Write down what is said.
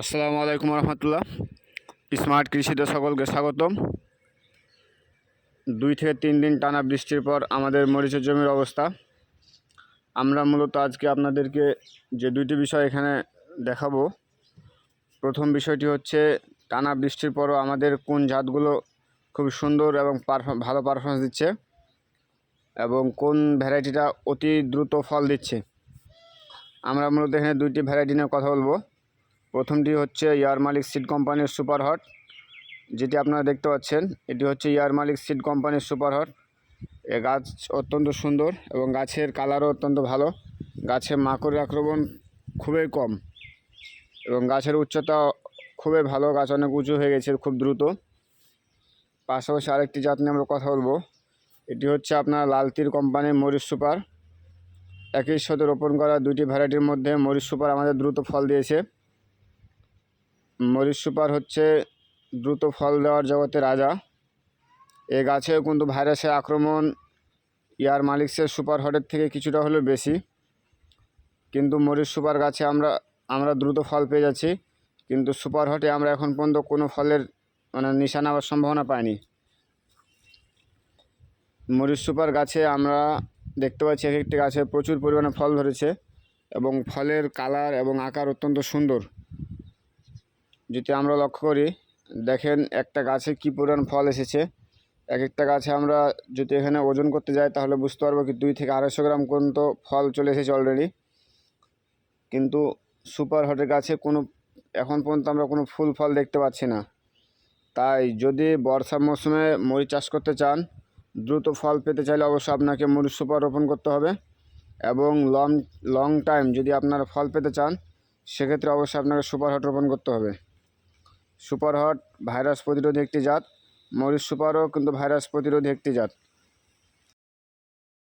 আসসালামু আলাইকুম রহমতুল্লাহ। স্মার্ট কৃষিতে সকলকে স্বাগতম। দুই থেকে তিন দিন টানা বৃষ্টির পর আমাদের মরিচের জমির অবস্থা। আমরা মূলত আজকে আপনাদেরকে যে দুইটি বিষয় এখানে দেখাবো। প্রথম বিষয়টি হচ্ছে, টানা বৃষ্টির পরও আমাদের কোন জাতগুলো খুব সুন্দর এবং ভালো পারফরমেন্স দিচ্ছে এবং কোন ভ্যারাইটিটা অতি দ্রুত ফল দিচ্ছে। আমরা মূলত এখানে দুইটি ভ্যারাইটি নিয়ে কথা বলব। প্রথমটি হচ্ছে ইয়ার মালিক সিড কোম্পানির সুপার হট। যেটি আপনারা দেখতে পাচ্ছেন, এটি হচ্ছে ইয়ার মালিক সিড কোম্পানির সুপার হট। এ গাছ অত্যন্ত সুন্দর এবং গাছের কালারও অত্যন্ত ভালো। গাছে মাকড়ের আক্রমণ খুবই কম এবং গাছের উচ্চতা খুবই ভালো। গাছ অনেক উঁচু হয়ে গেছে খুব দ্রুত। পাশাপাশি আরেকটি জাত নিয়ে আমরা কথা বলব। এটি হচ্ছে আপনার লালতির কোম্পানির মরিচ সুপার। একই সাথে রোপণ করা দুইটি ভ্যারাইটির মধ্যে মরিচ সুপার আমাদের দ্রুত ফল দিয়েছে। মরিচ সুপার হচ্ছে দ্রুত ফল দেওয়ার জগতে রাজা। এ গাছেও কিন্তু ভাইরাসের আক্রমণ ইয়ার মালিক্সের সুপার হটের থেকে কিছুটা হলেও বেশি। কিন্তু মরিচ সুপার গাছে আমরা আমরা দ্রুত ফল পেয়ে যাচ্ছি। কিন্তু সুপার হটে আমরা এখন পর্যন্ত কোনো ফলের মানে নিশানা হওয়ার সম্ভাবনা পাইনি। মরিচ সুপার গাছে আমরা দেখতে পাচ্ছি এক একটি গাছে প্রচুর পরিমাণে ফল ধরেছে এবং ফলের কালার এবং আকার অত্যন্ত সুন্দর। যদি আমরা লক্ষ্য করি, দেখেন একটা গাছে কী পরিমাণ ফল এসেছে। এক একটা গাছে আমরা যদি এখানে ওজন করতে যাই, তাহলে বুঝতে পারব কি দুই থেকে আড়াইশো গ্রাম পর্যন্ত ফল চলে এসেছে অলরেডি কিন্তু সুপার হটের গাছে কোনো, এখন পর্যন্ত আমরা কোনো ফুল ফল দেখতে পাচ্ছি না। তাই যদি বর্ষা মৌসুমে মরিচ চাষ করতে চান, দ্রুত ফল পেতে চাইলে অবশ্যই আপনাকে মরিচ সুপার রোপণ করতে হবে। এবং লং লং টাইম যদি আপনারা ফল পেতে চান, সেক্ষেত্রে অবশ্যই আপনাকে সুপার হট রোপণ করতে হবে। সুপার হট ভাইরাস প্রতিরোধী একটি জাত। মরিচ সুপারও কিন্তু ভাইরাস প্রতিরোধী একটি জাত।